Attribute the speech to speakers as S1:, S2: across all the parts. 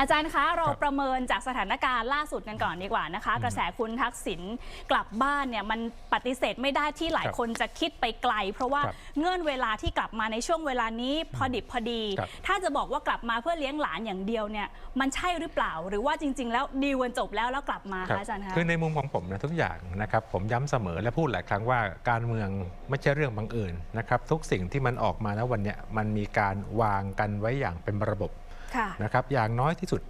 S1: อาจารย์คะเรา
S2: ครับ
S1: ประเมินจากสถานการณ์ล่าสุดกันก่อนดีกว่านะคะ กระแสคุณทักษิณกลับบ้านเนี่ยมันปฏิเสธไม่ได้ที่หลาย
S2: ครับ
S1: คนจะคิดไปไกล เพราะว่า
S2: ครับ
S1: เงื่อนเวลาที่กลับมาในช่วงเวลานี้พอดิบพอดี
S2: ครับ
S1: ถ้าจะบอกว่ากลับมาเพื่อเลี้ยงหลานอย่างเดียวเนี่ยมันใช่หรือเปล่า หรือว่าจริง ๆ แล้วดีลกันจบแล้วแล้วกลับมา
S2: ครับ
S1: คะอาจารย์คะ
S2: คือในมุมของผมนะทุกอย่างนะครับผมย้ำเสมอและพูดหลายครั้งว่าการเมืองไม่ใช่เรื่องบังเอิญนะครับทุกสิ่งที่มันออกมาณวันเนี้ยมันมีการวางกันไว้อย่างเป็นระบบ
S1: ค่ะ
S2: นะครับอย่างน้อยที่สุด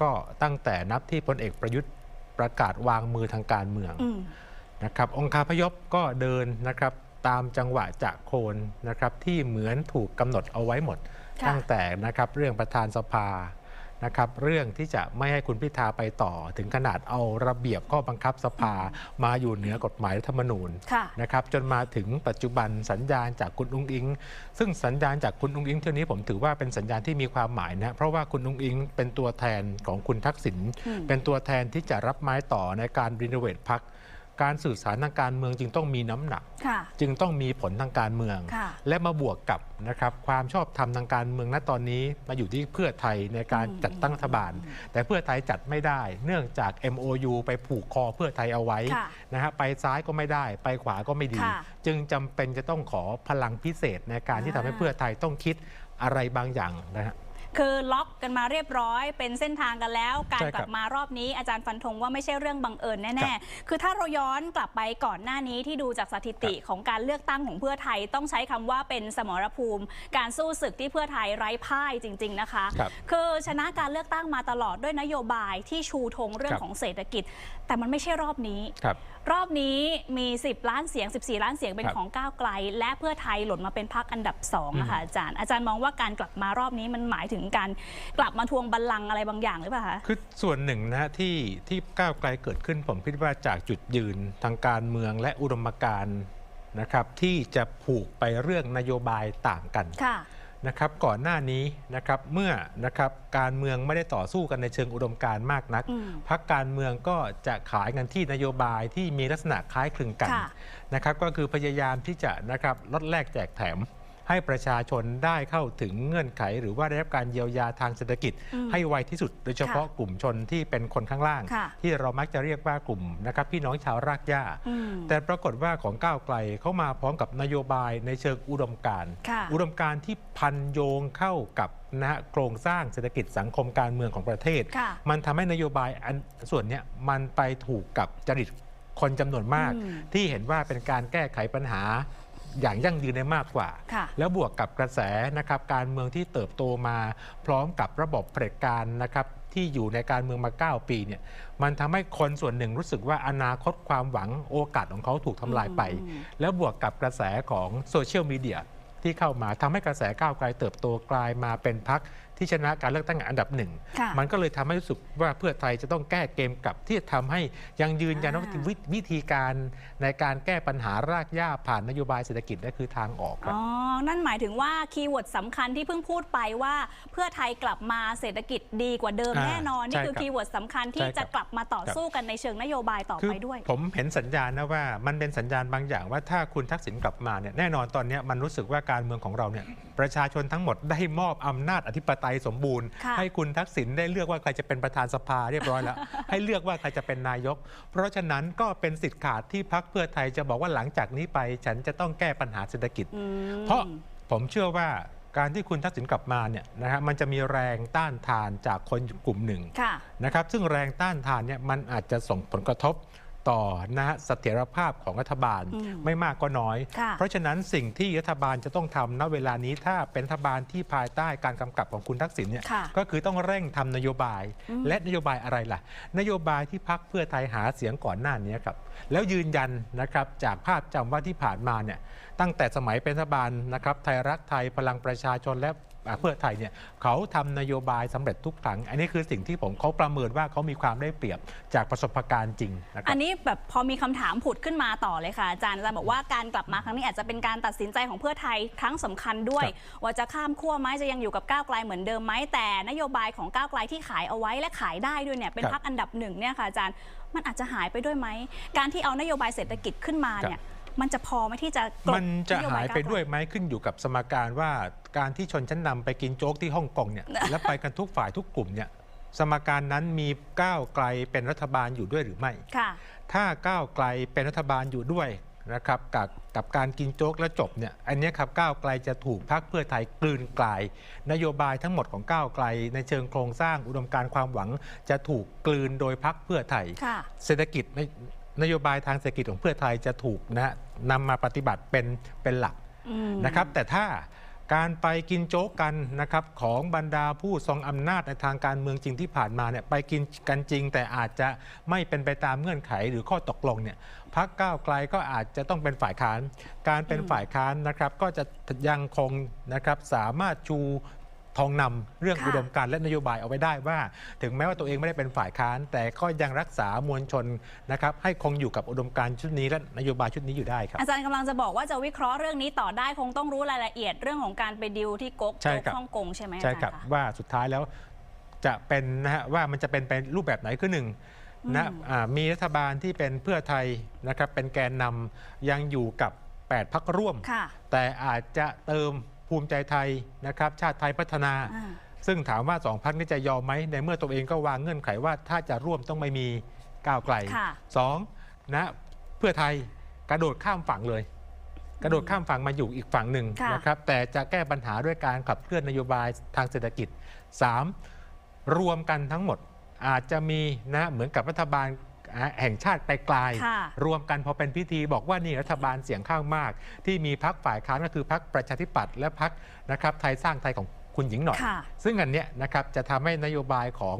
S2: ก็ตั้งแต่นับที่พลเอกประยุทธ์ประกาศวางมือทางการเมือง
S1: อืม
S2: นะครับองคาพยพก็เดินนะครับตามจังหวะจะโคนนะครับที่เหมือนถูกกำหนดเอาไว้หมด
S1: ค่ะ
S2: ตั้งแต่นะครับเรื่องประธานสภา นะครับเรื่องที่จะไม่ให้คุณพิธาไปต่อ ถึงขนาดเอาระเบียบข้อบังคับสภามาอยู่เหนือกฎหมายรัฐธรรมนูญ
S1: ค่ะ
S2: นะครับจนมาถึงปัจจุบันสัญญาณจากคุณอุ้งอิง ซึ่งสัญญาณจากคุณอุ้งอิงเที่ยวนี้ผมถือว่าเป็นสัญญาณที่มีความหมายนะเพราะว่าคุณอุ้งอิงเป็นตัวแทนของคุณทักษิณ
S1: อืม
S2: เป็นตัวแทนที่จะรับไม้ต่อในการรีโนเวทพัก การสื่อสารทางการเมืองจึงต้องมีน้ำหนัก
S1: ค่ะ
S2: จึงต้องมีผลทางการเมือง
S1: ค่ะ
S2: และมาบวกกับนะครับความชอบธรรมทางการเมืองณตอนนี้มาอยู่ที่เพื่อไทยในการ
S1: อืม
S2: จัดตั้งรัฐบาล แต่เพื่อไทยจัดไม่ได้ เนื่องจาก MOU ไปผูกคอเพื่อไทยเอาไว้
S1: ค่ะ
S2: นะฮะไปซ้ายก็ไม่ได้ ไปขวาก็ไม่ดี
S1: ค่ะ
S2: จึงจำเป็นจะต้องขอพลังพิเศษในการที่ทำให้
S1: อ่า
S2: เพื่อไทยต้องคิดอะไรบางอย่างนะฮะ
S1: คือล็อกกันมาเรียบร้อย เป็นเส้นทางกันแล้ว การ
S2: ใช่ครับ
S1: กลับมารอบนี้อาจารย์ฟันธงว่าไม่ใช่เรื่องบังเอิญ
S2: ครั
S1: แน่
S2: บ
S1: ๆคือถ้าเราย้อนกลับไปก่อนหน้านี้ที่ดูจากสถิติของการเลือกตั้งของเพื่อไทยต้องใช้คำว่าเป็นสมรภูมิ การสู้ศึกที่เพื่อไทยไร้พ่ายจริง ๆนะคะ
S2: ครับ
S1: คือชนะการเลือกตั้งมาตลอดด้วยนโยบายที่ชูธงเรื่อง
S2: ครับ
S1: ของเศรษฐกิจ แต่มันไม่ใช่รอบนี้
S2: ครับ
S1: รอบนี้มี 10 ล้านเสียง 14 ล้านเสียงเป็น
S2: ครับ
S1: ของก้าวไกล และเพื่อไทยหล่นมาเป็นพักอันดับ2
S2: อืม
S1: นะคะอาจารย์อาจารย์มองว่าการกลับมารอบนี้มันหมายถึงการกลับมาทวงบัลลังก์อะไรบางอย่างหรือเปล่าคะ
S2: คือส่วนหนึ่งนะฮะที่ที่ก้าวไกลเกิดขึ้นผมคิดว่าจากจุดยืนทางการเมืองและอุดมการณ์นะครับ ที่จะผูกไปเรื่องนโยบายต่างกัน
S1: ค่ะ
S2: นะครับก่อนหน้านี้นะครับเมื่อนะครับการเมืองไม่ได้ต่อสู้กันในเชิงอุดมการณ์มากนัก
S1: อืม
S2: พักการเมืองก็จะขายกันที่นโยบายที่มีลักษณะคล้ายคลึงกัน
S1: ค่ะ
S2: นะครับก็คือพยายามที่จะนะครับลดแลกแจกแถม ให้ประชาชนได้เข้าถึงเงื่อนไข หรือว่าได้รับการเยียวยาทางเศรษฐกิจ
S1: อืม
S2: ให้ไวที่สุด โดยเฉพาะกลุ่มชนที่เป็นคนข้างล่าง
S1: ค่ะ
S2: ที่เรามักจะเรียกว่ากลุ่มนะครับพี่น้องชาวรากหญ้า
S1: อืม
S2: แต่ปรากฏว่าของก้าวไกลเขามาพร้อมกับนโยบายในเชิงอุดมการณ์
S1: ค่ะ
S2: อุดมการณ์ที่พันโยงเข้ากับนะฮะโครงสร้างเศรษฐกิจสังคมการเมืองของประเทศ
S1: ค่ะ
S2: มันทำให้นโยบายอันส่วนเนี้ยมันไปถูกกับจริตคนจำนวนมาก
S1: อืม
S2: ที่เห็นว่าเป็นการแก้ไขปัญหา อย่างยั่งยืนได้มากกว่า
S1: ค่ะ
S2: แล้วบวกกับกระแสนะครับการเมืองที่เติบโตมาพร้อมกับระบบเผด็จการนะครับที่อยู่ในการเมืองมา 9 ปีเนี่ยมันทำให้คนส่วนหนึ่งรู้สึกว่าอนาคตความหวังโอกาสของเขาถูกทำลายไป
S1: อืม
S2: แล้วบวกกับกระแสของโซเชียลมีเดียที่เข้ามาทำให้กระแสก้าวไกลเติบโตกลายมาเป็นพัก ที่ชนะการเลือกตั้งอันดับหนึ่ง
S1: ค่ะ
S2: มันก็เลยทำให้รู้สึกว่าเพื่อไทยจะต้องแก้เกมกลับที่จะทำให้ยังยืนยันว่า
S1: อ่า
S2: วิวิธีการในการแก้ปัญหารากหญ้าผ่านนโยบายเศรษฐกิจนั่นคือทางออกครับ
S1: อ๋อ นั่นหมายถึงว่าคีย์เวิร์ดสำคัญที่เพิ่งพูดไปว่า เพื่อไทยกลับมาเศรษฐกิจดีกว่าเดิม
S2: อ่า
S1: แน่นอน นี่
S2: ใช่
S1: คือ
S2: ครับ
S1: คีย์เวิร์ดสำคัญที่
S2: ใช่ครับ
S1: จะกลับมาต่อสู้กันในเชิงนโยบายต่อ
S2: คือ
S1: ไปด้วย
S2: ผมเห็นสัญญาณนะว่ามันเป็นสัญญาณบางอย่างว่าถ้าคุณทักษิณกลับมาเนี่ยแน่นอนตอนเนี้ยมันรู้สึกว่าการเมืองของเราเนี่ยประชาชนทั้งหมดได้มอบอำนาจอธิปไตยสมบูรณ์
S1: ค่ะ
S2: ให้คุณทักษิณได้เลือกว่าใครจะเป็นประธานสภาเรียบร้อยแล้ว ให้เลือกว่าใครจะเป็นนายก เพราะฉะนั้นก็เป็นสิทธิ์ขาดที่พักเพื่อไทยจะบอกว่าหลังจากนี้ไป ฉันจะต้องแก้ปัญหาเศรษฐกิจ
S1: อืม
S2: เพราะผมเชื่อว่าการที่คุณทักษิณกลับมาเนี่ยนะฮะมันจะมีแรงต้านทานจากคนกลุ่มหนึ่ง
S1: ค่ะ
S2: นะครับซึ่งแรงต้านทานเนี่ยมันอาจจะส่งผลกระทบ ต่อนะฮะเสถียรภาพของรัฐบาล
S1: อืม
S2: ไม่มากก็น้อย
S1: ค่ะ
S2: เพราะฉะนั้นสิ่งที่รัฐบาลจะต้องทำณเวลานี้ถ้าเป็นรัฐบาลที่ภายใต้การกำกับของคุณทักษิณเนี่ย
S1: ค่ะ
S2: ก็คือต้องเร่งทำนโยบาย
S1: อืม
S2: และนโยบายอะไรล่ะ นโยบายที่พักเพื่อไทยหาเสียงก่อนหน้านี้ครับแล้วยืนยันนะครับจากภาพจำว่าที่ผ่านมาเนี่ยตั้งแต่สมัยเป็นรัฐบาลนะครับไทยรักไทยพลังประชาชนและอ่า เพื่อไทยเนี่ยเขาทำนโยบายสำเร็จทุกครั้ง อันนี้คือสิ่งที่ผมเขาประเมินว่าเขามีความได้เปรียบจากประสบการณ์จริงนะครั
S1: อั
S2: บ
S1: นนี้แบบพอมีคำถามผุดขึ้นมาต่อเลยค่ะอาจารย์อาจารย์บอกว่าการกลับมาครั้งนี้อาจจะเป็นการตัดสินใจของเพื่อไทยครั้งสำคัญด้วย
S2: ครับ
S1: ว่าจะข้ามขั้วไหมจะยังอยู่กับก้าวไกลเหมือนเดิมไหมแต่นโยบายของก้าวไกลที่ขายเอาไว้และขายได้ด้วยเนี่ยเป็น
S2: ครับ
S1: พักอันดับหนึ่งเนี่ยค่ะอาจารย์มันอาจจะหายไปด้วยไหมการที่เอานโยบายเศรษฐกิจขึ้นมาเนี่ย มันจะพอไหมที่จะกลบ
S2: มันจะ
S1: นโบ
S2: หาย
S1: ก้
S2: ไป
S1: กล
S2: ด้วยไหมขึ้นอยู่กับสมการว่าการที่ชนชั้นนำไปกินโจ๊กที่ฮ่องกงเนี่ยและไปกันทุกฝ่ายทุกกลุ่มเนี่ยสมการนั้นมีก้าวไกลเป็นรัฐบาลอยู่ด้วยหรือไม่
S1: ค่ะ
S2: ถ้าก้าวไกลเป็นรัฐบาลอยู่ด้วยนะครับกับกับการกินโจ๊กแล้วจบเนี่ยอันเนี้ยครับก้าวไกลจะถูกพักเพื่อไทยกลืนกลาย นโยบายทั้งหมดของก้าวไกล ในเชิงโครงสร้างอุดมการณ์ความหวัง จะถูกกลืนโดยพักเพื่อไทย
S1: ค่ะ
S2: เศรษฐกิจนนโยบายทางเศรษฐกิจของเพื่อไทยจะถูกนะฮะ นำมาปฏิบัติเป็นเป็นหลัก
S1: อืม
S2: นะครับ แต่ถ้าการไปกินโจ๊กกันนะครับของบรรดาผู้ทรงอำนาจในทางการเมืองจริงที่ผ่านมาเนี่ยไปกินกันจริง แต่อาจจะไม่เป็นไปตามเงื่อนไขหรือข้อตกลงเนี่ยพักก้าวไกลก็อาจจะต้องเป็นฝ่ายค้าน การเป็น
S1: อืม
S2: ฝ่ายค้านนะครับก็จะยังคงนะครับสามารถชู ทองนำเรื่อง
S1: ค่ะ
S2: อุดมการณ์และนโยบายเอาไว้ได้ว่า ถึงแม้ว่าตัวเองไม่ได้เป็นฝ่ายค้าน แต่ก็ยังรักษามวลชนนะครับให้คงอยู่กับอุดมการณ์ชุดนี้และนโยบายชุดนี้อยู่ได้ครับ
S1: อาจารย์กำลังจะบอกว่าจะวิเคราะห์เรื่องนี้ต่อได้คงต้องรู้รายละเอียดเรื่องของการไปดิวที่ก๊ก
S2: ใช่
S1: โจ๊ก
S2: ครับ
S1: ฮ่องกงใช่ไหม
S2: ใช่
S1: อาจารย์
S2: ครับ
S1: คะ
S2: ว่าสุดท้ายแล้วจะเป็นนะฮะว่ามันจะเป็นไปรูปแบบไหนคือหนึ่งนะ
S1: อืม
S2: อ่ามีรัฐบาลที่เป็นเพื่อไทยนะครับเป็นแกนนำยังอยู่กับ 8 พักร่วม
S1: ค่ะ
S2: แต่อาจจะเติม ภูมิใจไทยนะครับชาติไทยพัฒนา
S1: อ่า
S2: ซึ่งถามว่าสองพักนี้จะยอมไหมในเมื่อตัวเองก็วางเงื่อนไขว่าถ้าจะร่วมต้องไม่มีก้าวไกล
S1: ค่ะ
S2: สองนะเพื่อไทยกระโดดข้ามฝั่งเลย กระโดดข้ามฝั่งมาอยู่อีกฝั่งหนึ่ง
S1: ค่ะ
S2: นะครับแต่จะแก้ปัญหาด้วยการขับเคลื่อนนโยบายทางเศรษฐกิจ 3. รวมกันทั้งหมดอาจจะมีนะเหมือนกับรัฐบาล แห่งชาติไกล
S1: ค่ะ
S2: ๆรวมกันพอเป็นพิธีบอกว่านี่รัฐบาลเสียงข้างมาก ที่มีพักฝ่ายค้านก็คือพักประชาธิปัตย์และพักนะครับไทยสร้างไทยของคุณหญิงหน่อย
S1: ค่ะ
S2: ซึ่งอันเนี้ยนะครับจะทำให้นโยบายของ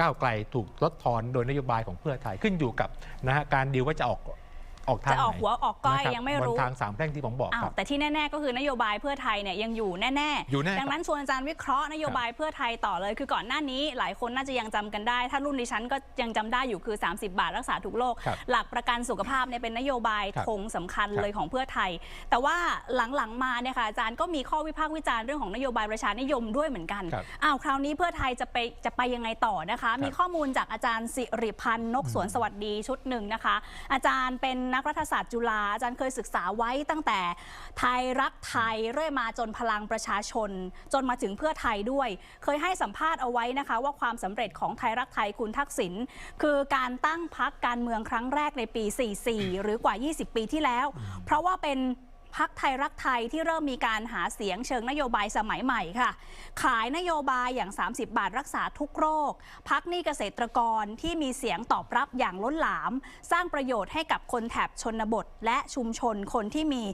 S2: ก้าวไกลถูกลดทอนโดยนโยบายของเพื่อไทยขึ้นอยู่กับนะฮะการดีลว่าจะออก ออกทาง
S1: จะออก
S2: ไหน
S1: หัวออกก้อย
S2: นะครับ
S1: ยังไม่
S2: บ
S1: รู้
S2: นทางสามแพร่งที่ผมบอก
S1: อ้า
S2: ควรับ
S1: แต่ที่แน่ ๆ ก็คือนโยบายเพื่อไทยเนี่ยยังอยู่แน่
S2: อยู่แน่
S1: ๆดังนั้นชวนอาจารย์วิเคราะห์นโยบายเพื่อไทยต่อเลย คือก่อนหน้านี้หลายคนน่าจะยังจำกันได้ ถ้ารุ่นดิฉันก็ยังจำได้อยู่คือ 30 บาทรักษาทุกโรค
S2: ครับ
S1: หลักประกันสุขภาพเนี่ยเป็นนโยบาย
S2: ครับ
S1: ธงสำคัญ
S2: ครับ
S1: เลยของเพื่อไทย แต่ว่าหลังๆมาเนี่ยค่ะอาจารย์ก็มีข้อวิพากษ์วิจารณ์เรื่องของนโยบายประชานิยมด้วยเหมือนกัน
S2: ครับ
S1: อ้าวคราวนี้เพื่อไทยจะไปจะไปยังไงต่อนะคะ มีข้อมูลจากอาจารย์สิริพันธ์นกสวนสวัสดีชุดหนึ่งนะคะ อาจารย์เป็นนักรัฐศาสตร์จุฬาอาจารย์เคยศึกษาไว้ตั้งแต่ไทยรักไทยเรื่อยมาจนพลังประชาชน จนมาถึงเพื่อไทยด้วย เคยให้สัมภาษณ์เอาไว้นะคะ ว่าความสำเร็จของไทยรักไทยคุณทักษิณคือการตั้งพักการเมืองครั้งแรกในปี 44 หรือกว่า 20 ปีที่แล้ว เพราะว่าเป็น พักไทยรักไทยที่เริ่มมีการหาเสียงเชิงนโยบายสมัยใหม่ค่ะ ขายนโยบายอย่าง 30 บาทรักษาทุกโรค พักหนี้เกษตรกรที่มีเสียงตอบรับอย่างล้นหลาม สร้างประโยชน์ให้กับคนแถบชนบท และชุมชนคนที่มี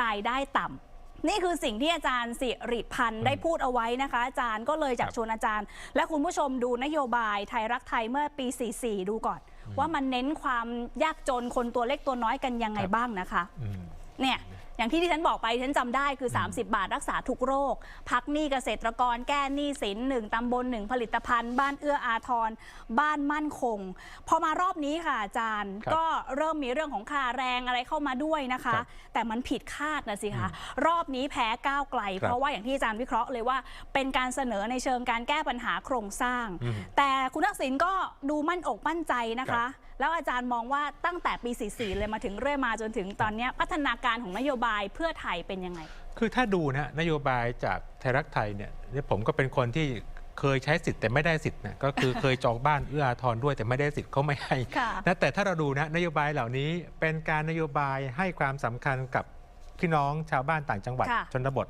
S1: รายได้ต่ำนี่คือสิ่งที่อาจารย์สิริพันธ์ได้พูดเอาไว้นะคะ อาจารย์ก็เลยจาก
S2: ครับ
S1: ชวนอาจารย์ และคุณผู้ชมดูนโยบายไทยรักไทยเมื่อปี 44 ดูก่อน ว่ามันเน้นความยากจนคนตัวเล็กตัวน้อยกันยังไง
S2: ครับ
S1: บ้างนะคะ
S2: อืม
S1: เนี่ย อย่างที่ที่ฉันบอกไปที่ฉันจำได้คือ 30 บาทรักษาทุกโรค พักหนี้เกษตรกรแก้หนี้สินหนึ่งตำบลหนึ่งผลิตภัณฑ์ บ้านเอื้ออาทร บ้านมั่นคง พอมารอบนี้ค่ะอาจารย์
S2: ครับ
S1: ก็เริ่มมีเรื่องของค่าแรงอะไรเข้ามาด้วยนะคะ
S2: ครับ
S1: แต่มันผิดคาดนะสิคะรอบนี้แพ้ก้าวไกล
S2: ครับ
S1: เพราะว่าอย่างที่อาจารย์วิเคราะห์เลยว่า เป็นการเสนอในเชิงการแก้ปัญหาโครงสร้าง
S2: อืม
S1: แต่คุณทักษิณก็ดูมั่นอกมั่นใจนะ
S2: ครั
S1: คะ
S2: บ
S1: แล้วอาจารย์มองว่าตั้งแต่ปี 44 เลยมาถึงเรื่อยมาจนถึงตอนเนี้ยพัฒนาการของนโยบายเพื่อไทยเป็นยังไง
S2: คือถ้าดูนะนโยบายจากไทยรักไทยเนี่ยเนี่ยผมก็เป็นคนที่เคยใช้สิทธิ์แต่ไม่ได้สิทธิ์นะก็คือเคยจองบ้านเอื้ออาทรด้วยแต่ไม่ได้สิทธิ์เขาไม่ให้
S1: ค่ะ
S2: นะแต่ถ้าเราดูนะนโยบายเหล่านี้เป็นการนโยบายให้ความสำคัญกับพี่น้องชาวบ้านต่างจังหวัด
S1: ค่ะ
S2: ชนบท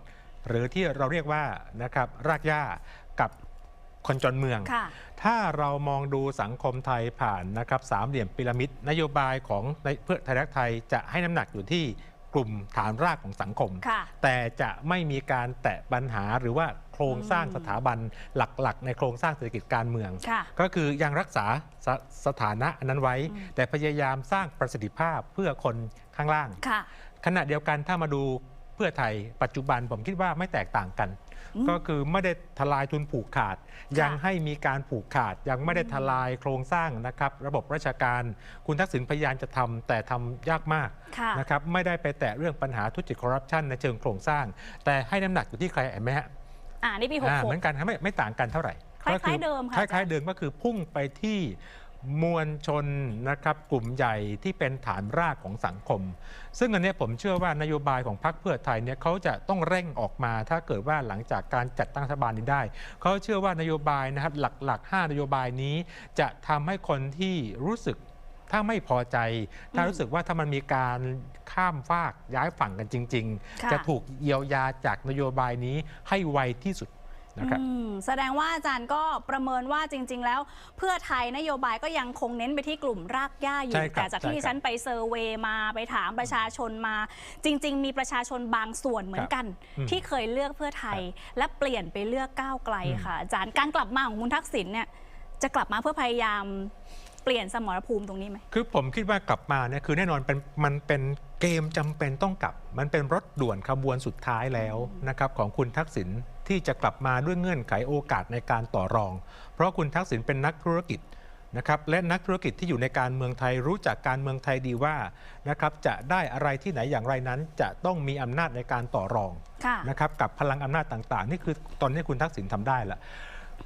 S2: หรือที่เราเรียกว่านะครับรากหญ้ากับ คนจนเมือง
S1: ค่ะ
S2: ถ้าเรามองดูสังคมไทยผ่านนะครับสามเหลี่ยมพีระมิด นโยบายของในเพื่อไทยรักไทยจะให้น้ำหนักอยู่ที่กลุ่มฐานรากของสังคม
S1: ค่ะ
S2: แต่จะไม่มีการแตะปัญหาหรือว่าโครงสร้าง
S1: อืม
S2: สถาบันหลักๆ ในโครงสร้างเศรษฐกิจการเมือง
S1: ค่ะ
S2: ก็คือยังรักษาสสถานะอันนั้นไว้
S1: อืม
S2: แต่พยายามสร้างประสิทธิภาพเพื่อคนข้างล่าง
S1: ค่ะ
S2: ขณะเดียวกันถ้ามาดูเพื่อไทยปัจจุบันผมคิดว่าไม่แตกต่างกัน
S1: อืม
S2: ก็คือไม่ได้ทลายทุนผูกขาด
S1: ค่ะ
S2: ยังให้มีการผูกขาด ยังไม่ได้ทลายโครงสร้างนะครับ ระบบราชการคุณทักษิณพยายามจะทำแต่ทำยากมาก
S1: ค่ะ
S2: นะครับไม่ได้ไปแตะเรื่องปัญหาทุจริตคอร์รัปชันในเชิงโครงสร้าง แต่ให้น้ำหนักอยู่ที่ใครเห็นไหมฮะ
S1: อ่านี่ปี
S2: อ่าเหมื
S1: 66
S2: อนกันครับไม่ไม่ต่างกันเท่าไหร่
S1: คล้ายๆ
S2: ก็อ
S1: เดิมค่ะ
S2: ค
S1: อาจารย์
S2: ล้ายๆเดิมก็คือพุ่งไปที่ มวลชนนะครับกลุ่มใหญ่ที่เป็นฐานรากของสังคม ซึ่งอันเนี้ยผมเชื่อว่านโยบายของพรรคเพื่อไทยเนี่ยเขาจะต้องเร่งออกมา ถ้าเกิดว่าหลังจากการจัดตั้งรัฐบาลนี้ได้ เขาเชื่อว่านโยบายนะครับหลักๆ 5 นโยบายนี้ จะทำให้คนที่รู้สึกถ้าไม่พอใจ ถ้ารู้สึกว่าถ้ามันมีการข้ามฟากย้ายฝั่งกันจริง
S1: ค่ะ
S2: ๆจะถูกเยียวยาจากนโยบายนี้ให้ไวที่สุด นะครับ
S1: อืมแสดงว่าอาจารย์ก็ประเมินว่าจริง ๆ แล้ว เพื่อไทยนโยบายก็ยังคงเน้นไปที่กลุ่มรากหญ้าอยู่
S2: ใช่ครับ
S1: แต่จากที่
S2: ใช่ครับ
S1: ฉันไปเซอร์เวย์มาไปถามประชาชนมา จริง ๆ มีประชาชนบางส่วนเหมือนกัน
S2: อืม
S1: ที่เคยเลือกเพื่อไทย และเปลี่ยนไปเลือกก้าวไกลค่ะ อาจารย์การกลับมาของคุณทักษิณเนี่ยจะกลับมาเพื่อพยายามเปลี่ยนสมรภูมิตรงนี้ไหม
S2: คือผมคิดว่ากลับมาเนี่ยคือแน่นอนเป็นมันเป็นเกมจำเป็นต้องกลับ มันเป็นรถด่วนขบวนสุดท้ายแล้วนะครับของคุณทักษิณ ที่จะกลับมาด้วยเงื่อนไขโอกาสในการต่อรอง เพราะคุณทักษิณเป็นนักธุรกิจนะครับและนักธุรกิจที่อยู่ในการเมืองไทยรู้จักการเมืองไทยดีว่านะครับจะได้อะไรที่ไหนอย่างไรนั้น จะต้องมีอำนาจในการต่อรอง
S1: ค่ะ
S2: นะครับกับพลังอำนาจต่าง ๆ นี่คือตอนนี้คุณทักษิณทำได้ละ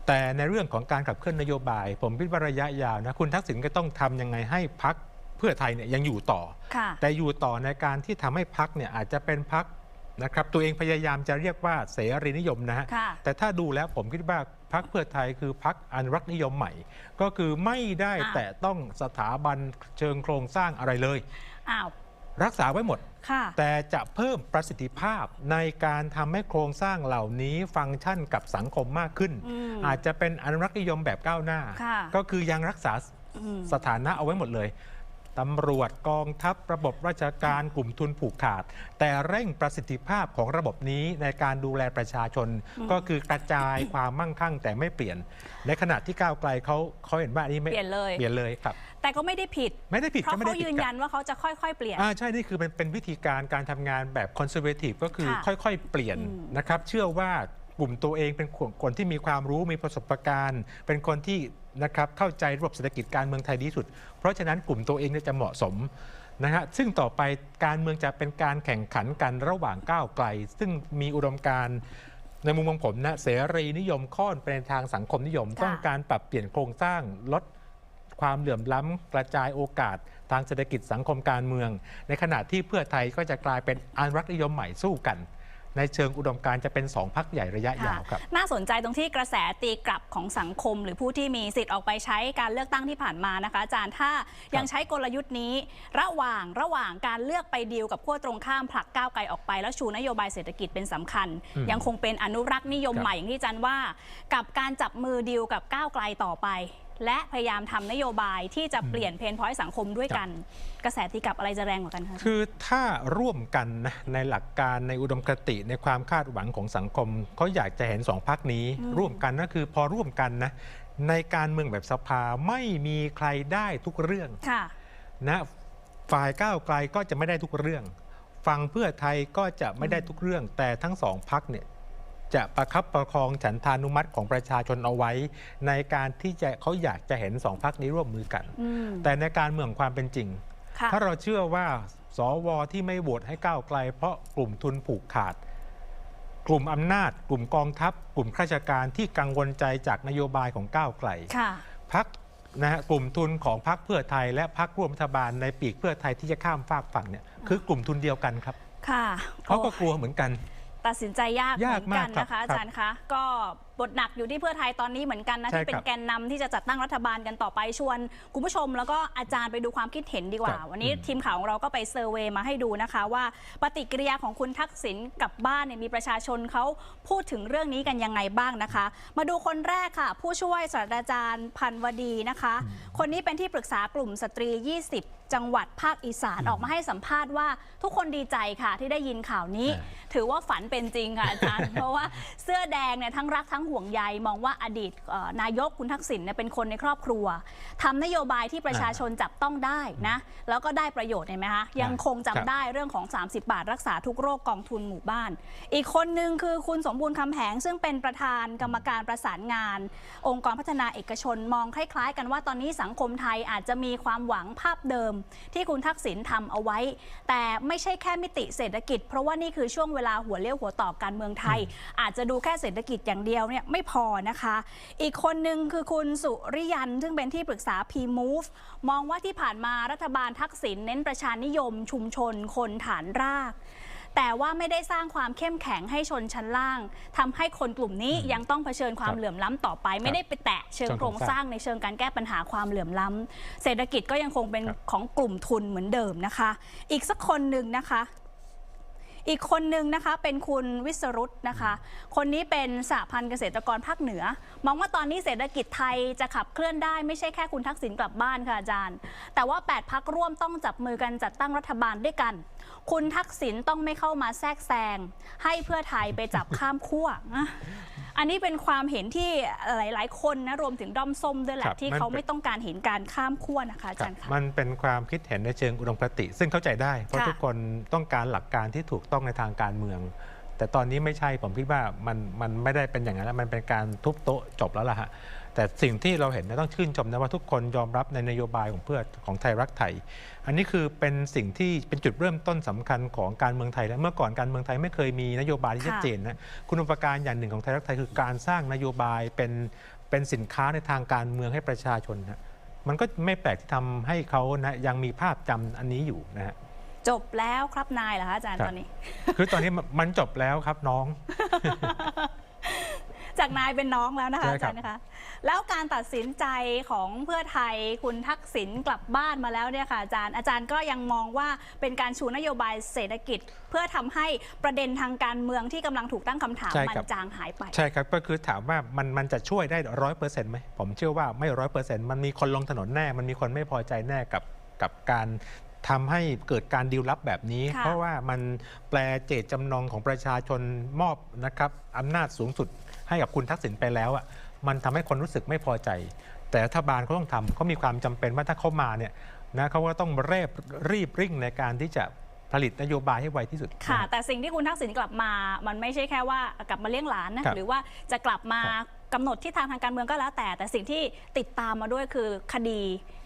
S2: แต่ในเรื่องของการขับเคลื่อนนโยบาย ผมคิดว่าระยะยาวนะคุณทักษิณก็ต้องทำยังไงให้พักเพื่อไทยเนี่ยยังอยู่ต่อ
S1: ค่ะ
S2: แต่อยู่ต่อในการที่ทำให้พักเนี่ยอาจจะเป็นพัก นะครับตัวเองพยายามจะเรียกว่าเสรีนิยมนะฮะ
S1: ค่ะ
S2: แต่ถ้าดูแล้วผมคิดว่าพักเพื่อไทยคือพักอนุรักษ์นิยมใหม่ ก็คือไม่ได้
S1: อ้าว
S2: แต่ต้องสถาบันเชิงโครงสร้างอะไรเลย
S1: อ้าว
S2: รักษาไว้หมด
S1: ค่ะ
S2: แต่จะเพิ่มประสิทธิภาพในการทำให้โครงสร้างเหล่านี้ฟังก์ชันกับสังคมมากขึ้น
S1: อืม
S2: อาจจะเป็นอนุรักษ์นิยมแบบก้าวหน้า
S1: ค่ะ
S2: ก็คือยังรักษา
S1: อืม
S2: สถานะเอาไว้หมดเลย ตำรวจกองทัพระบบราชการกลุ่มทุนผูกขาด แต่เร่งประสิทธิภาพของระบบนี้ในการดูแลประชาชน ก็คือกระจายความมั่งคั่งแต่ไม่เปลี่ยน ในขณะที่ก้าวไกลเขาเขาเห็นว่าอันนี้ไม่
S1: เปลี่ยนเลย
S2: เปลี่ยนเลยครับ
S1: แต่ก็ไม่ได้ผิด
S2: ไม่ได้ผิด
S1: เพราะ
S2: ก็ไม่
S1: เขา
S2: ได้ผิด
S1: ยืน
S2: ครับ
S1: ยันว่าเขาจะค่อยๆ เปลี่ยน
S2: อ่าใช่นี่คือเป็นเป็นวิธีการการทำงานแบบคอนเซอร์เวทีฟก็คือ
S1: ค่ะ
S2: ค่อยๆ เปลี่ยน
S1: อืม
S2: นะครับ เชื่อว่ากลุ่มตัวเองเป็นคนคนที่มีความรู้มีประสบการณ์ เป็นคนที่ นะครับเข้าใจระบบเศรษฐกิจการเมืองไทยดีที่สุด เพราะฉะนั้นกลุ่มตัวเองเนี่ยจะเหมาะสมนะฮะซึ่งต่อไปการเมืองจะเป็นการแข่งขันกันระหว่างก้าวไกล ซึ่งมีอุดมการณ์ในมุมของผมนะเสรีนิยมค่อนไปในทางสังคมนิยม
S1: ค่ะ
S2: ต้องการปรับเปลี่ยนโครงสร้างลดความเหลื่อมล้ำกระจายโอกาส ทางเศรษฐกิจสังคมการเมือง ในขณะที่เพื่อไทยก็จะกลายเป็นอนุรักษ์นิยมใหม่สู้กัน ในเชิงอุดมการณ์จะเป็นสองพักใหญ่ระยะยาวครับ
S1: น่าสนใจตรงที่กระแสตีกลับของสังคม หรือผู้ที่มีสิทธิ์ออกไปใช้การเลือกตั้งที่ผ่านมานะคะ อาจารย์ถ้ายังใช้กลยุทธ์นี้ ระหว่างระหว่างการเลือกไปดีลกับขั้วตรงข้ามผลักก้าวไกลออกไป แล้วชูนโยบายเศรษฐกิจเป็นสำคัญ
S2: อืม
S1: ยังคงเป็นอนุรักษ์นิยม
S2: ครับ
S1: ใหม่อย่างที่อาจารย์ว่า กับการจับมือดีลกับก้าวไกลต่อไป และพยายามทำนโยบายที่จะเปลี่ยนเพนพอยต์สังคมด้วยกัน กระแสตีกลับอะไรจะแรงกว่ากันคะ
S2: คือถ้าร่วมกันนะในหลักการในอุดมคติในความคาดหวังของสังคมเขาอยากจะเห็นสองพักนี้
S1: อืม
S2: ร่วมกันก็คือพอร่วมกันนะในการเมืองแบบสภาไม่มีใครได้ทุกเรื่อง
S1: ค่ะ
S2: นะฝ่ายก้าวไกลก็จะไม่ได้ทุกเรื่อง ฝั่งเพื่อไทยก็จะไม่ได้ทุกเรื่อง แต่ทั้งสองพักเนี่ย จะประคับประคองฉันทานุมัติของประชาชนเอาไว้ ในการที่จะเขาอยากจะเห็นสองพักนี้ร่วมมือกัน
S1: อืม
S2: แต่ในการเมืองความเป็นจริง
S1: ค่ะ
S2: ถ้าเราเชื่อว่าสวที่ไม่โหวตให้ก้าวไกล เพราะกลุ่มทุนผูกขาด กลุ่มอำนาจ กลุ่มกองทัพ กลุ่มข้าราชการที่กังวลใจจากนโยบายของก้าวไกล
S1: ค่ะ
S2: พักนะฮะกลุ่มทุนของพักเพื่อไทย และพักร่วมรัฐบาลในปีกเพื่อไทยที่จะข้ามฝากฝั่งเนี่ยคือกลุ่มทุนเดียวกันครับ
S1: ค่ะ
S2: เขาก็
S1: โอ้
S2: กลัวเหมือนกัน
S1: ตัดสินใจยากเห
S2: ยา
S1: มื
S2: ก
S1: อน
S2: มา
S1: กั
S2: ก
S1: น
S2: ครับ
S1: นะคะอา
S2: ครับ
S1: จารย์คะก็บทหนักอยู่ที่เพื่อไทยตอนนี้เหมือนกันนะ
S2: ใช่
S1: ที่เป็
S2: คนรับ
S1: แกนนำที่จะจัดตั้งรัฐบาลกันต่อไปชวน คุณผู้ชมแล้วก็อาจารย์ไปดูความคิดเห็นดีกว่า
S2: ครับ
S1: วันนี้
S2: อืม
S1: ทีมข่าวของเราก็ไปเซอร์เวย์มาให้ดูนะคะ ว่าปฏิกิริยาของคุณทักษิณกลับบ้านเนี่ยมีประชาชนเขาพูดถึงเรื่องนี้กันยังไงบ้างนะคะ มาดูคนแรกค่ะ ผู้ช่วยศาสตราจารย์พันวดีนะคะ คนนี้เป็นที่ปรึกษากลุ่มสตรี 20 จังหวัดภาคอีสานออกมาให้สัมภาษณ์ว่าทุกคนดีใจค่ะที่ได้ยินข่าวนี้
S2: อ่า
S1: ถือว่าฝันเป็นจริงค่ะอาจารย์ เพราะว่าเสื้อแดงเนี่ยทั้งรักทั้งห่วงใยมองว่าอดีตเอ่อนายกคุณทักษิณเนี่ยเป็นคนในครอบครัวทำนโยบายที่ประชาชนจับต้องได้นะแล้วก็ได้ประโยชน์เห็นไหมคะยังคงจำ
S2: ครับ
S1: ได้เรื่องของ 30 บาทรักษาทุกโรคกองทุนหมู่บ้าน อีกคนหนึ่งคือคุณสมบูรณ์คำแหงซึ่งเป็นประธานกรรมการประสานงาน องค์กรพัฒนาเอกชนมองคล้าย ๆ กันว่าตอนนี้สังคมไทยอาจจะมีความหวังภาพเดิม ที่คุณทักษิณทำเอาไว้ แต่ไม่ใช่แค่มิติเศรษฐกิจ เพราะว่านี่คือช่วงเวลาหัวเลี้ยวหัวต่อการเมืองไทย อาจจะดูแค่เศรษฐกิจอย่างเดียวเนี่ยไม่พอนะคะ อีกคนหนึ่งคือคุณสุริยัน ซึ่งเป็นที่ปรึกษา P-Move มองว่าที่ผ่านมารัฐบาลทักษิณเน้นประชานิยม ชุมชน คนฐานราก แต่ว่าไม่ได้สร้างความเข้มแข็งให้ชนชั้นล่างทำให้คนกลุ่มนี้ยังต้องเผชิญความ
S2: ครับ
S1: เหลื่อมล้ำต่อไป ไม่ได้ไปแตะเชิง
S2: เชิง
S1: โค
S2: โค
S1: ร
S2: รงง
S1: ส
S2: ส
S1: ร้า
S2: ร้างง
S1: ในเชิงการแก้ปัญหาความเหลื่อมล้ำเศรษฐกิจก็ยังคงเป็น
S2: ครับ
S1: ของกลุ่มทุนเหมือนเดิมนะคะ อีกสักคนหนึ่งนะคะ อีกคนหนึ่งนะคะเป็นคุณวิศรุตนะคะ คนนี้เป็นสหพันธ์เกษตรกรภาคเหนือ มองว่าตอนนี้เศรษฐกิจไทยจะขับเคลื่อนได้ไม่ใช่แค่คุณทักษิณกลับบ้านค่ะอาจารย์ แต่ว่า 8 พักร่วมต้องจับมือกันจัดตั้งรัฐบาลด้วยกัน คุณทักษิณต้องไม่เข้ามาแทรกแซงให้เพื่อไทยไปจับข้ามขั้วนะอันนี้เป็นความเห็นที่หลาย ๆ คนนะรวมถึงด้อมส้มด้วยแห
S2: ครั
S1: ละ
S2: บ
S1: ที่
S2: มัน
S1: เขา
S2: เป็น
S1: ไม่ต้องการเห็นการข้ามขั้วนะคะอา
S2: ครั
S1: จา
S2: บ
S1: รย์ค่ะ
S2: มันเป็นความคิดเห็นในเชิงอุดมคติ ซึ่งเข้าใจได้เพราะ
S1: ค่ะ
S2: ทุกคนต้องการหลักการที่ถูกต้องในทางการเมือง แต่ตอนนี้ไม่ใช่ผมคิดว่ามันมันไม่ได้เป็นอย่างนั้นแล้วมันเป็นการทุบโต๊ะจบแล้วล่ะฮะแต่สิ่งที่เราเห็นนะต้องชื่นชมนะว่าทุกคนยอมรับในนโยบายของเพื่อของไทยรักไทย อันนี้คือเป็นสิ่งที่เป็นจุดเริ่มต้นสำคัญของการเมืองไทย และเมื่อก่อนการเมืองไทยไม่เคยมีนโยบายที่ชัดเจนนะคุณอุปการอย่างหนึ่งของไทยรักไทยคือการสร้างนโยบายเป็นเป็นสินค้าในทางการเมืองให้ประชาชนนะมันก็ไม่แปลกที่ทำให้เขานะยังมีภาพจำอันนี้อยู่นะฮะ
S1: จบแล้วครับนายเหรอคะอาจารย์
S2: ครับ
S1: ตอนนี้
S2: คือตอนนี้มันมันจบแล้วครับน้อง
S1: จากนายเป็นน้องแล้วนะคะ
S2: ใช่
S1: อา
S2: ครั
S1: จา
S2: บ
S1: รย์นะคะแล้วการตัดสินใจของเพื่อไทยคุณทักษิณกลับบ้านมาแล้วเนี่ยค่ะอาจารย์อาจารย์ก็ยังมองว่าเป็นการชูนโยบายเศรษฐกิจ เพื่อทำให้ประเด็นทางการเมืองที่กำลังถูกตั้งคำถาม
S2: ใช่
S1: มั
S2: ครับ
S1: จางหายไป
S2: ใช่ครับก็คือถามว่ามันมันจะช่วยได้ร้อยเปอร์เซ็นต์ไหมผมเชื่อว่าไม่ร้อยเปอร์เซ็นต์มันมีคนลงถนนแน่ มันมีคนไม่พอใจแน่กับกับการ ทำให้เกิดการดีลลับแบบนี้
S1: ค่ะ
S2: เพราะว่ามันแปลเจตจำนงของประชาชนมอบนะครับอำนาจสูงสุดให้กับคุณทักษิณไปแล้วอะมันทำให้คนรู้สึกไม่พอใจ แต่รัฐบาลเขาต้องทำเขามีความจำเป็นว่าถ้าเขามาเนี่ยนะเขาก็ต้องเรีบรีบริ่งในการที่จะผลิตนโยบายให้ไวที่สุด
S1: ค่ะ
S2: นะฮะ
S1: แต่สิ่งที่คุณทักษิณกลับมา มันไม่ใช่แค่ว่ากลับมาเลี้ยงหลานนะ
S2: ครับ
S1: หรือว่าจะกลับมา
S2: ครับ
S1: กำหนดที่ทางทางการเมืองก็แล้วแต่ แต่สิ่งที่ติดตามมาด้วยคือคดี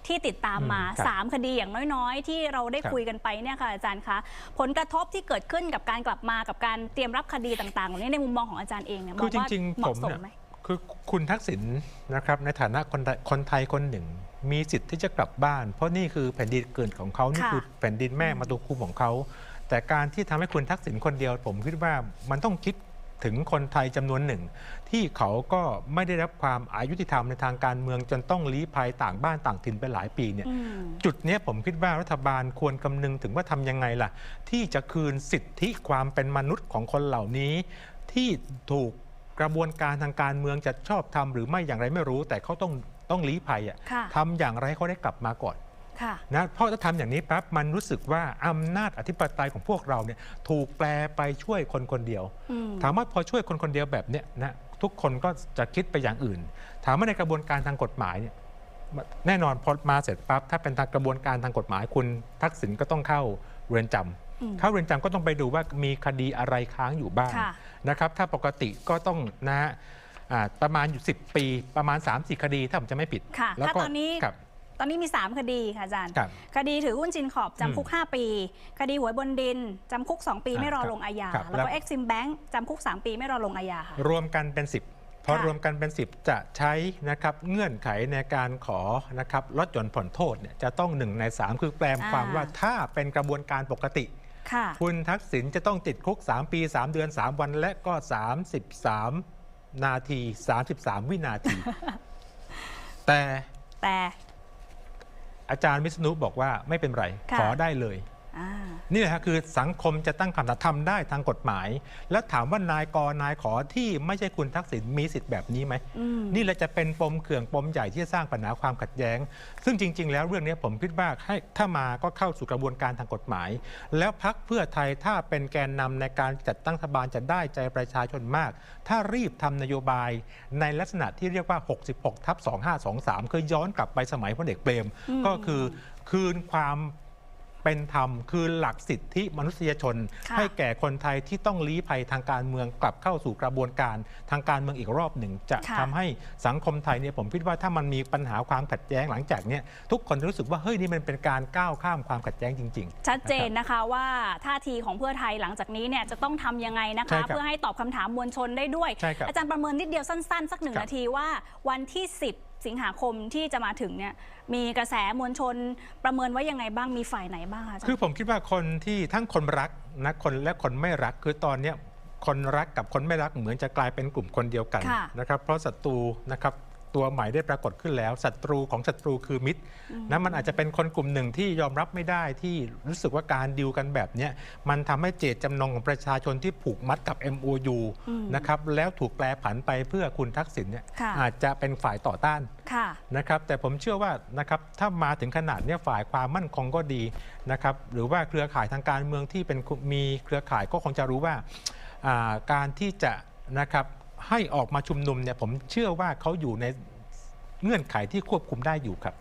S1: ที่ติดตามมา
S2: อืมครับ
S1: สามคดีอย่างน้อยๆ ที่เราได้
S2: ครับ
S1: คุยกันไปเนี่ยค่ะอาจารย์คะผลกระทบที่เกิดขึ้นกับการกลับมากับการเตรียมรับคดีต่างๆเหล่านี้ในมุมมองของอาจารย์เองเนี่ยม
S2: คือ
S1: อง
S2: จ
S1: ว่า
S2: ริง
S1: เห
S2: ๆผม
S1: มาะสม
S2: เนี่ย
S1: ไหม
S2: คือคุณทักษิณนะครับในฐานะคนไทยคนไทยคนหนึ่ง มีสิทธิ์ที่จะกลับบ้าน เพราะนี่คือแผ่นดินเกิดของเขานี่
S1: ค่ะ
S2: คือแผ่นดินแม่มาตุภูมิของเขาแต่การที่ทำให้คุณทักษิณคนเดียว ผมคิดว่ามันต้องคิด ถึงคนไทยจำนวนหนึ่ง ที่เขาก็ไม่ได้รับความอายุติธรรมในทางการเมืองจนต้องลี้ภัยต่างบ้านต่างถิ่นไปหลายปีเนี่ย
S1: อืม
S2: จุดเนี้ยผมคิดว่ารัฐบาลควรคำนึงถึงว่าทำยังไงล่ะ ที่จะคืนสิทธิความเป็นมนุษย์ของคนเหล่านี้ ที่ถูกกระบวนการทางการเมืองจะชอบทำหรือไม่อย่างไรไม่รู้ แต่เขาต้องต้องลี้ภัยอะ
S1: ค่ะ
S2: ทำอย่างไรให้เขาได้กลับมาก่อน
S1: ค่ะ
S2: นะเพราะถ้าทำอย่างนี้ปั๊บมันรู้สึกว่าอำนาจอธิปไตยของพวกเราเนี่ยถูกแปลไปช่วยคนคนเดียว
S1: อืม
S2: ถามว่าพอช่วยคนคนเดียวแบบเนี้ยนะทุกคนก็จะคิดไปอย่างอื่น ถามว่าในกระบวนการทางกฎหมายเนี่ยแน่นอนพอมาเสร็จปั๊บถ้าเป็นทางกระบวนการทางกฎหมายคุณทักษิณก็ต้องเข้าเรือนจำ
S1: อืม
S2: เข้าเรือนจำก็ต้องไปดูว่ามีคดีอะไรค้างอยู่บ้าง
S1: ค่ะ
S2: นะครับถ้าปกติก็ต้องนะฮะอ่าประมาณอยู่ 10 ปีประมาณ3-4คดีถ้าผมจะไม่ผิด
S1: ค่ะ
S2: แล้ว
S1: ถ้า
S2: ก็
S1: ตอนนี้
S2: ครับ
S1: ตอนนี้มี 3 คดีค่ะอาจารย์
S2: ครับ
S1: คดีถือหุ้นจินขอบจำคุก 5 ปี คดีหวยบนดินจำคุก 2 ปี
S2: อ่า
S1: ไม่รอ
S2: ครับ
S1: ลงอาญา
S2: ครับ
S1: แล้ว
S2: แล้
S1: ก็
S2: ว
S1: เอ็กซิมแบงค์จำคุก 3 ปีไม่รอลงอาญาค่ะ
S2: รวมกันเป็น 10 พอ
S1: ค่ะ
S2: รวมกันเป็น 10 จะใช้นะครับเงื่อนไขในการขอนะครับลดหย่อนผ่อนโทษเนี่ยจะต้อง 1 ใน 3 คือแปลความว่าถ้าเป็นกระบวนการปกติ
S1: ค่ะ
S2: คุณทักษิณจะต้องติดคุก 3 ปี 3 เดือน 3 วันและก็ 33 นาที 33 วินาที แต่
S1: แต่
S2: อาจารย์วิษณุบอกว่าไม่เป็นไร
S1: ค่ะ
S2: ขอได้เลย
S1: อ่า
S2: นี่แหละฮะคือสังคมจะตั้งคำถามทำได้ทางกฎหมาย แล้วถามว่านายกนายขอที่ไม่ใช่คุณทักษิณมีสิทธิ์แบบนี้ไหม
S1: อืม
S2: นี่แหละจะเป็นปมเขื่องปมใหญ่ที่จะสร้างปัญหาความขัดแย้ง ซึ่งจริง ๆ แล้วเรื่องนี้ผมคิดว่าให้ถ้ามาก็เข้าสู่กระบวนการทางกฎหมาย แล้วพักเพื่อไทยถ้าเป็นแกนนำในการจัดตั้งรัฐบาลจะได้ใจประชาชนมาก ถ้ารีบทำนโยบายในลักษณะที่เรียกว่า 66ทับ2523 คือย้อนกลับไปสมัยพลเอกเปรม
S1: อืม
S2: ก็คือคืนความ เป็นธรรมคือหลักสิทธิมนุษยชน
S1: ค่ะ
S2: ให้แก่คนไทยที่ต้องลี้ภัยทางการเมืองกลับเข้าสู่กระบวนการทางการเมืองอีกรอบหนึ่ง จะ
S1: ค่ะ
S2: ทำให้สังคมไทยเนี่ยผมคิดว่าถ้ามันมีปัญหาความขัดแย้งหลังจากเนี้ยทุกคนจะรู้สึกว่าเฮ้ยนี่มันเป็นการก้าวข้ามความขัดแย้งจริง ๆ
S1: ชัดเจนนะคะว่าท่าทีของเพื่อไทยหลังจากนี้เนี่ยจะต้องทำยังไงนะ
S2: ใช่
S1: คะ
S2: ครับ
S1: เพื่อให้ตอบคำถามมวลชนได้ด้วย
S2: ใช่ครับ
S1: อาจารย์ประเมินนิดเดียวสั้นๆ สักหนึ่ง
S2: ครับ
S1: นาทีว่าวันที่ 10 สิงหาคมที่จะมาถึงเนี่ยมีกระแสมวลชนประเมินว่ายังไงบ้างมีฝ่ายไหนบ้างคะอาจาร
S2: คือ
S1: ย์
S2: ผมคิดว่าคนที่ทั้งคนรักนะคนและคนไม่รักคือตอนเนี้ยคนรักกับคนไม่รักเหมือนจะกลายเป็นกลุ่มคนเดียวกัน
S1: ค่ะ
S2: นะครับเพราะศัตรูนะครับ ตัวใหม่ได้ปรากฏขึ้นแล้วศัตรูของศัตรูคือมิตรนะมันอาจจะเป็นคนกลุ่มหนึ่งที่ยอมรับไม่ได้ที่รู้สึกว่าการดิวกันแบบเนี้ยมันทำให้เจตจำนงของประชาชนที่ผูกมัดกับ MOU
S1: อืม
S2: นะครับแล้วถูกแปลผันไปเพื่อคุณทักษิณเนี่ย
S1: ค่ะ
S2: อาจจะเป็นฝ่ายต่อต้าน
S1: ค่ะ
S2: นะครับแต่ผมเชื่อว่านะครับถ้ามาถึงขนาดเนี้ยฝ่ายความมั่นคงก็ดีนะครับหรือว่าเครือข่ายทางการเมืองที่เป็นมีเครือข่ายก็คงจะรู้ว่าอ่าการที่จะนะครับ ให้ออกมาชุมนุมเนี่ยผมเชื่อว่าเขาอยู่ในเงื่อนไขที่ควบคุมได้อยู่ครับ